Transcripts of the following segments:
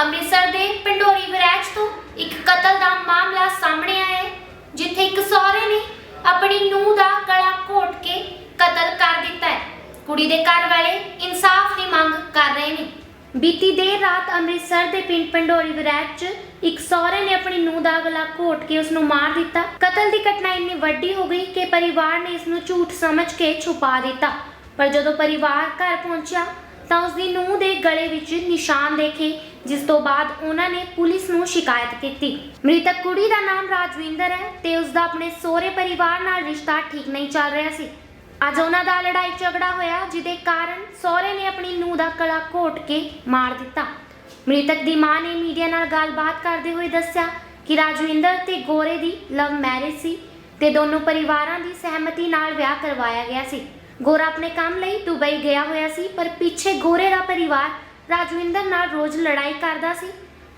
ਅੰਮ੍ਰਿਤਸਰ ਦੇ ਪੰਡੋਰੀ ਵਿਰਾਜ ਤੋਂ ਇੱਕ ਕਤਲ ਦਾ ਮਾਮਲਾ ਸਾਹਮਣੇ ਆਇਆ ਹੈ, ਜਿੱਥੇ ਇੱਕ ਸਹੁਰੇ ਨੇ ਆਪਣੀ ਨੂੰਹ ਦਾ ਗਲਾ ਘੋਟ ਕੇ ਕਤਲ ਕਰ ਦਿੱਤਾ ਹੈ। ਕੁੜੀ ਦੇ ਘਰ ਵਾਲੇ ਇਨਸਾਫ ਦੀ ਮੰਗ ਕਰ ਰਹੇ ਨੇ। ਬੀਤੀ ਦੇਰ ਰਾਤ ਅੰਮ੍ਰਿਤਸਰ ਦੇ ਪਿੰਡ ਪੰਡੋਰੀ ਵਿਰਾਜ 'ਚ ਇੱਕ ਸਹੁਰੇ ਨੇ ਆਪਣੀ ਨੂੰਹ ਦਾ ਗਲਾ ਘੋਟ ਕੇ ਉਸ ਨੂੰ ਮਾਰ ਦਿੱਤਾ। ਕਤਲ ਦੀ ਘਟਨਾ ਇੰਨੀ ਵੱਡੀ ਹੋ ਗਈ ਕਿ ਪਰਿਵਾਰ ਨੇ ਇਸ ਨੂੰ ਝੂਠ ਸਮਝ ਕੇ ਛੁਪਾ ਦਿੱਤਾ। ਪਰ ਜਦੋਂ ਪਰਿਵਾਰ ਘਰ ਪਹੁੰਚਿਆ ਤਾਂ ਉਸ ਦੀ ਨੂੰਹ ਦੇ ਗਲੇ ਵਿੱਚ ਨਿਸ਼ਾਨ ਦੇਖੇ ਜਿਸ ਤੋਂ ਬਾਅਦ ਉਹਨਾਂ ਨੇ ਪੁਲਿਸ ਨੂੰ ਸ਼ਿਕਾਇਤ ਕੀਤੀ। ਮ੍ਰਿਤਕ ਕੁੜੀ ਦਾ ਨਾਮ ਰਾਜਵਿੰਦਰ ਹੈ ਤੇ ਉਸ ਦਾ ਆਪਣੇ ਸਹੁਰੇ ਪਰਿਵਾਰ ਨਾਲ ਰਿਸ਼ਤਾ ਠੀਕ ਨਹੀਂ ਚੱਲ ਰਿਹਾ ਸੀ। ਅੱਜ ਉਹਨਾਂ ਦਾ ਲੜਾਈ ਝਗੜਾ ਹੋਇਆ, ਜਿਹਦੇ ਕਾਰਨ ਸਹੁਰੇ ਨੇ ਆਪਣੀ ਨੂੰਹ ਦਾ ਗਲਾ ਘੋਟ ਕੇ ਮਾਰ ਦਿੱਤਾ। ਮ੍ਰਿਤਕ ਦੀ ਮਾਂ ਨੇ ਮੀਡੀਆ ਨਾਲ ਗੱਲਬਾਤ ਕਰਦੇ ਹੋਏ ਦੱਸਿਆ ਕਿ ਰਾਜਵਿੰਦਰ ਤੇ ਗੋਰੇ ਦੀ ਲਵ ਮੈਰਿਜ ਸੀ ਤੇ ਦੋਨੋਂ ਪਰਿਵਾਰਾਂ ਦੀ ਸਹਿਮਤੀ ਨਾਲ ਵਿਆਹ ਕਰਵਾਇਆ ਗਿਆ ਸੀ। ਗੋਰਾ ਆਪਣੇ ਕੰਮ ਲਈ ਦੁਬਈ ਗਿਆ ਹੋਇਆ ਸੀ, ਪਰ ਪਿੱਛੇ ਗੋਰੇ ਦਾ ਪਰਿਵਾਰ ਰਾਜਵਿੰਦਰ ਨਾਲ ਰੋਜ਼ ਲੜਾਈ ਕਰਦਾ ਸੀ।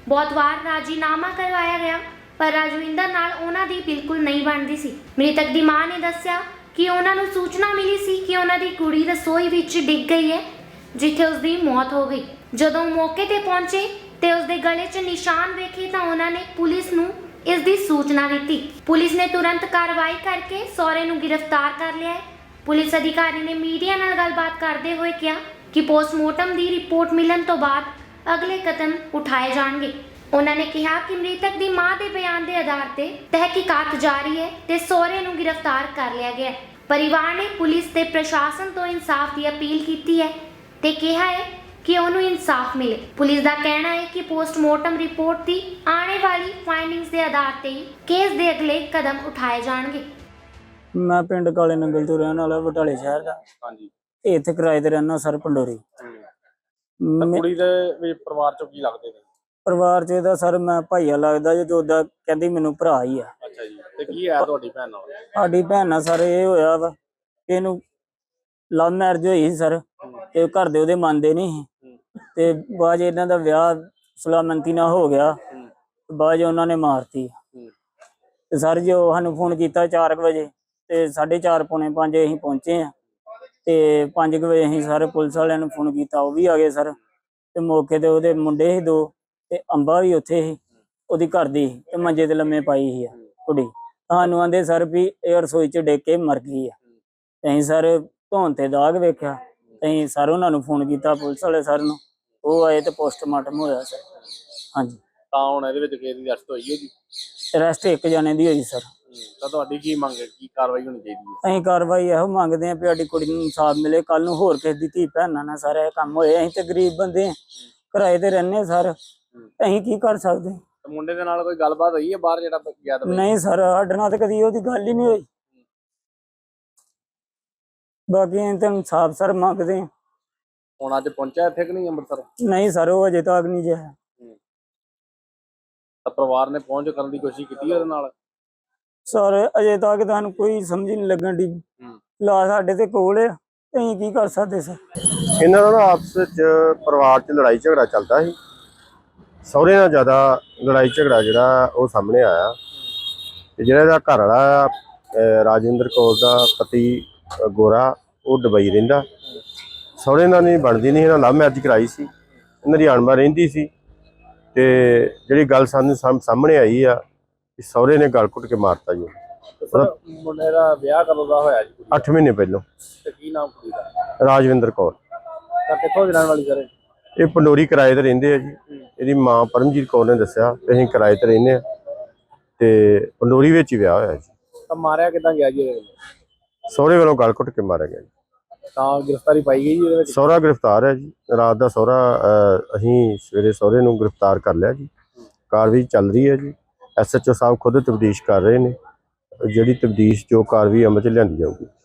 ਬਹੁਤ ਵਾਰ ਰਾਜੀਨਾਮਾ ਕਰਵਾਇਆ ਗਿਆ, ਪਰ ਰਾਜਵਿੰਦਰ ਨਾਲ ਉਹਨਾਂ ਦੀ ਬਿਲਕੁਲ ਨਹੀਂ ਬਣਦੀ ਸੀ। ਮ੍ਰਿਤਕ ਦੀ ਮਾਂ ਨੇ ਦੱਸਿਆ ਕਿ ਉਹਨਾਂ ਨੂੰ ਸੂਚਨਾ ਮਿਲੀ ਸੀ ਕਿ ਉਹਨਾਂ ਦੀ ਕੁੜੀ ਰਸੋਈ ਵਿੱਚ ਡਿੱਗ ਗਈ ਹੈ, ਜਿੱਥੇ ਉਸ ਦੀ ਮੌਤ ਹੋ ਗਈ। ਜਦੋਂ ਮੌਕੇ ਤੇ ਪਹੁੰਚੇ ਤੇ ਉਸ ਦੇ ਗਲੇ 'ਚ ਨਿਸ਼ਾਨ ਵੇਖੇ ਤਾਂ ਉਹਨਾਂ ਨੇ ਪੁਲਿਸ ਨੂੰ ਇਸ ਦੀ ਸੂਚਨਾ ਦਿੱਤੀ। ਪੁਲਿਸ ਨੇ ਤੁਰੰਤ ਕਾਰਵਾਈ ਕਰਕੇ ਸਹੁਰੇ ਨੂੰ ਗ੍ਰਿਫਤਾਰ ਕਰ ਲਿਆ ਹੈ। ਪੁਲਿਸ ਅਧਿਕਾਰੀ ਨੇ ਮੀਡੀਆ ਨਾਲ ਗੱਲਬਾਤ ਕਰਦੇ ਹੋਏ ਕਿਹਾ ਕਿ ਪੋਸਟਮਾਰਟਮ ਦੀ ਰਿਪੋਰਟ ਮਿਲਣ ਤੋਂ ਬਾਅਦ ਅਗਲੇ ਕਦਮ ਉਠਾਏ ਜਾਣਗੇ। ਉਹਨਾਂ ਨੇ ਕਿਹਾ ਕਿ ਮ੍ਰਿਤਕ ਦੀ ਮਾਂ ਦੇ ਬਿਆਨ ਦੇ ਆਧਾਰ ਤੇ ਤਹਿਕੀਕਾਤ ਜਾਰੀ ਹੈ ਤੇ ਸਹੁਰੇ ਨੂੰ ਗ੍ਰਿਫਤਾਰ ਕਰ ਲਿਆ ਗਿਆ ਹੈ। ਪਰਿਵਾਰ ਨੇ ਪੁਲਿਸ ਤੇ ਪ੍ਰਸ਼ਾਸਨ ਤੋਂ ਇਨਸਾਫ ਦੀ ਅਪੀਲ ਕੀਤੀ ਹੈ ਤੇ ਕਿਹਾ ਹੈ ਕਿ ਉਹਨੂੰ ਇਨਸਾਫ ਮਿਲੇ। ਪੁਲਿਸ ਦਾ ਕਹਿਣਾ ਹੈ ਕਿ ਪੋਸਟਮਾਰਟਮ ਰਿਪੋਰਟ ਦੀ ਆਉਣੇ ਵਾਲੀ ਫਾਈਂਡਿੰਗਸ ਦੇ ਆਧਾਰ ਤੇ ਹੀ ਕੇਸ ਦੇ ਅਗਲੇ ਕਦਮ ਉਠਾਏ ਜਾਣਗੇ। ਮੈਂ ਪਿੰਡ ਕਾਲੇ ਨੰਗਲ ਤੋਂ ਰਹਿਣ ਵਾਲਾ ਬਟਾਲੇ ਸ਼ਹਿਰ ਦਾ। ਹਾਂਜੀ। ਇੱਥੇ ਕਿਰਾਏ ਤੇ ਰਹਿਣਾ ਸਰ ਪੰਡੋਰੀ। ਮੈਂ- ਕੁੜੀ ਦੇ ਵੀ ਪਰਿਵਾਰ ਚੋਂ ਕੀ ਲੱਗਦੇ ਨੇ? ਪਰਿਵਾਰ ਚ ਇਹਦਾ ਸਰ ਮੈਂ ਭਾਈਆ ਲੱਗਦਾ ਜੇ ਉਹਦਾ ਕਹਿੰਦੀ ਮੈਨੂੰ ਭਰਾ ਹੀ ਆ। ਅੱਛਾ ਜੀ ਤੇ ਕੀ ਹੈ ਤੁਹਾਡੀ ਭੈਣ ਨਾਲ? ਸਾਡੀ ਭੈਣ ਨਾਲ ਸਰ ਇਹ ਹੋਇਆ ਵਾ ਕਿ ਇਹਨੂੰ ਲਵ ਮੈਰਿਜ ਹੋਈ ਸੀ ਸਰ ਤੇ ਘਰ ਦੇ ਉਹਦੇ ਮੰਨਦੇ ਨਹੀਂ ਸੀ। ਤੇ ਬਾਅਦ 'ਚ ਇਹਨਾਂ ਦਾ ਵਿਆਹ ਸੁਲਾਮੰਤੀ ਨਾਲ ਹੋ ਗਿਆ। ਬਾਅਦ 'ਚ ਉਹਨਾਂ ਨੇ ਮਾਰਤੀ। ਤੇ ਸਰ ਜੀ ਸਾਨੂੰ ਫੋਨ ਕੀਤਾ 4 ਵਜੇ ਤੇ 4:30 ਪੌਣੇ 5 ਅਸੀਂ ਪਹੁੰਚੇ ਆ ਤੇ 5 ਵਜੇ ਅਸੀਂ ਸਾਰੇ ਪੁਲਿਸ ਵਾਲਿਆਂ ਨੂੰ ਫੋਨ ਕੀਤਾ ਉਹ ਵੀ ਆ ਗਏ ਸਰ। ਤੇ ਮੌਕੇ ਤੇ ਉਹਦੇ ਮੁੰਡੇ ਸੀ ਦੋ ਤੇ ਅੰਬਾ ਵੀ ਉੱਥੇ ਸੀ ਉਹਦੀ ਘਰ ਦੀ ਸੀ ਤੇ ਮੰਜੇ ਤੇ ਲੰਮੇ ਪਾਈ ਸੀ ਆ ਕੁੜੀ। ਸਾਨੂੰ ਆਂਦੇ ਸਰ ਵੀ ਇਹ ਰਸੋਈ 'ਚ ਡਿੱਗ ਕੇ ਮਰ ਗਈ ਆ। ਅਸੀਂ ਸਰ ਧੌਣ ਤੇ ਦਾਗ ਵੇਖਿਆ ਅਸੀਂ ਸਰ ਉਹਨਾਂ ਨੂੰ ਫੋਨ ਕੀਤਾ ਪੁਲਿਸ ਵਾਲੇ ਸਰ ਨੂੰ। ਉਹ ਆਏ ਤੇ ਪੋਸਟਮਾਰਟਮ ਹੋਇਆ ਸਰ। ਹਾਂਜੀ। ਤਾਂ ਹੁਣ ਇਹਦੇ ਵਿੱਚ ਕੇਸ ਦੀ ਅਰਸਤ ਹੋਈ ਹੈ ਜੀ ਅਰੈਸਟ ਇੱਕ ਜਣੇ ਦੀ ਹੋਈ ਸਰ। ਹੂੰ। ਤਾਂ ਤੁਹਾਡੀ ਕੀ ਮੰਗ ਹੈ? ਕੀ ਕਾਰਵਾਈ ਹੋਣੀ ਚਾਹੀਦੀ ਹੈ? ਅਸੀਂ ਕਾਰਵਾਈ ਇਹੋ ਮੰਗਦੇ ਆਂ ਵੀ ਸਾਡੀ ਕੁੜੀ ਨੂੰ ਇਨਸਾਫ ਮਿਲੇ। ਕੱਲ ਨੂੰ ਹੋਰ ਕਿਸੇ ਦੀ ਧੀ ਭੈਣਾਂ ਨਾਲ ਸਾਰੇ ਇਹ ਕੰਮ ਹੋਏ। ਅਸੀਂ ਤੇ ਗਰੀਬ ਬੰਦੇ ਆਂ ਕਿਰਾਏ ਤੇ ਰਹਿੰਦੇ ਸਰ। ਅਸੀਂ ਕੀ ਕਰ ਸਕਦੇ? ਤੇ ਮੁੰਡੇ ਦੇ ਨਾਲ ਕੋਈ ਗੱਲਬਾਤ ਹੋਈ ਹੈ ਬਾਹਰ ਜਿਹੜਾ ਗਿਆ ਤਾਂ? ਨਹੀਂ ਸਰ ਸਾਡੇ ਨਾਲ ਤੇ ਕਦੀ ਉਹਦੀ ਗੱਲ ਹੀ ਨਹੀਂ ਹੋਈ। ਬਾਕੀ ਅਸੀਂ ਤਾਂ ਇਨਸਾਫ ਸਰ ਮੰਗਦੇ ਆਂ। ਹੁਣ ਅੱਜ ਪਹੁੰਚਿਆ ਇੱਥੇ ਕਿ ਨਹੀਂ ਅੰਮ੍ਰਿਤਸਰ? ਨਹੀਂ ਸਰ ਉਹ ਅਜੇ ਤੱਕ ਨਹੀਂ ਜਿਆ ਤਾਂ ਪਰਿਵਾਰ ਨੇ ਪਹੁੰਚ ਕਰਨ ਦੀ ਕੋਸ਼ਿਸ਼ ਕੀਤੀ ਉਹਦੇ ਨਾਲ? ਸਰ ਅਜੇ ਤੱਕ ਤੁਹਾਨੂੰ ਕੋਈ ਸਮਝ ਨਹੀਂ ਲੱਗਣ ਦੀ ਹੂੰ। ਲਾ ਸਾਡੇ ਤੇ ਕੋਲ ਆ ਅਸੀਂ ਕੀ ਕਰ ਸਕਦੇ ਸਰ? ਇਹਨਾਂ ਦਾ ਨਾ ਆਪਸ ਵਿੱਚ ਪਰਿਵਾਰ 'ਚ ਲੜਾਈ ਝਗੜਾ ਚੱਲਦਾ ਸੀ। ਸਹੁਰੇ ਨਾਲ ਜ਼ਿਆਦਾ ਲੜਾਈ ਝਗੜਾ ਜਿਹੜਾ ਉਹ ਸਾਹਮਣੇ ਆਇਆ। ਤੇ ਜਿਹੜਾ ਇਹਦਾ ਘਰ ਵਾਲਾ ਅਹ ਰਾਜਿੰਦਰ ਕੌਰ ਦਾ ਪਤੀ ਅਹ ਗੋਰਾ ਉਹ ਦੁਬਈ ਰਹਿੰਦਾ। ਸਹੁਰੇ ਨਾਲ ਨਹੀਂ ਬਣਦੀ ਨਹੀਂ ਇਹਨਾਂ ਲਵ ਮੈਰਿਜ ਕਰਾਈ ਸੀ। ਇਹਨਾਂ ਦੀ ਅਣਮਾ ਰਹਿੰਦੀ ਸੀ। ਤੇ ਜਿਹੜੀ ਗੱਲ ਸਾਨੂੰ ਸਾਹਮ- ਸਾਹਮਣੇ ਆਈ ਆ ਕਿ ਸਹੁਰੇ ਨੇ ਗਲ ਘੁੱਟ ਕੇ ਮਾਰਤਾ ਜੀ ਸਰ ਮੁੰਡੇ ਦਾ ਵਿਆਹ ਕਦੋਂ ਦਾ ਹੋਇਆ ਜੀ? ਕੁੜੀ ਦਾ? 8 ਮਹੀਨੇ ਪਹਿਲਾਂ। ਤੇ ਕੀ ਨਾਮ ਕੁੜੀ ਦਾ? ਰਾਜਵਿੰਦਰ ਕੌਰ। ਤਾਂ ਕਿੱਥੋਂ ਦੀ ਰਹਿਣ ਵਾਲੀ ਸਰ ਇਹ? ਪੰਡੋਰੀ ਕਿਰਾਏ ਤੇ ਰਹਿੰਦੇ ਆ ਜੀ। ਇਹਦੀ ਮਾਂ ਪਰਮਜੀਤ ਕੌਰ ਨੇ ਦੱਸਿਆ ਕਿ ਅਸੀਂ ਕਿਰਾਏ ਤੇ ਰਹਿੰਦੇ ਆ। ਤੇ ਪੰਡੋਰੀ ਵਿੱਚ ਹੀ ਵਿਆਹ ਹੋਇਆ ਜੀ। ਤਾਂ ਮਾਰਿਆ ਕਿਦਾਂ ਗਿਆ ਜੀ? ਸਹੁਰੇ ਵੱਲੋਂ ਗਲ ਘੁੱਟ ਕੇ ਮਾਰਿਆ ਗਿਆ ਜੀ। ਤਾਂ ਗ੍ਰਿਫਤਾਰੀ ਪਾਈ ਗਈ ਜੀ ਇਹਦੇ ਵਿੱਚ? ਸਹੁਰਾ ਗ੍ਰਿਫਤਾਰ ਹੈ ਜੀ। ਰਾਤ ਦਾ ਸਹੁਰਾ ਅਸੀਂ ਸਵੇਰੇ ਸਹੁਰੇ ਨੂੰ ਗ੍ਰਿਫਤਾਰ ਕਰ ਲਿਆ ਜੀ। ਕਾਰਵਾਈ ਚੱਲ ਰਹੀ ਹੈ ਜੀ। ਐਸਐਚਓ ਸਾਹਿਬ ਖੁਦ ਤਬਦੀਸ਼ ਕਰ ਰਹੇ ਨੇ। ਜਿਹੜੀ ਤਬਦੀਸ਼ ਜੋ ਕਾਰਵਾਈ ਅਮਲ ਚ ਲਿਆਂਦੀ ਜਾਊਗੀ।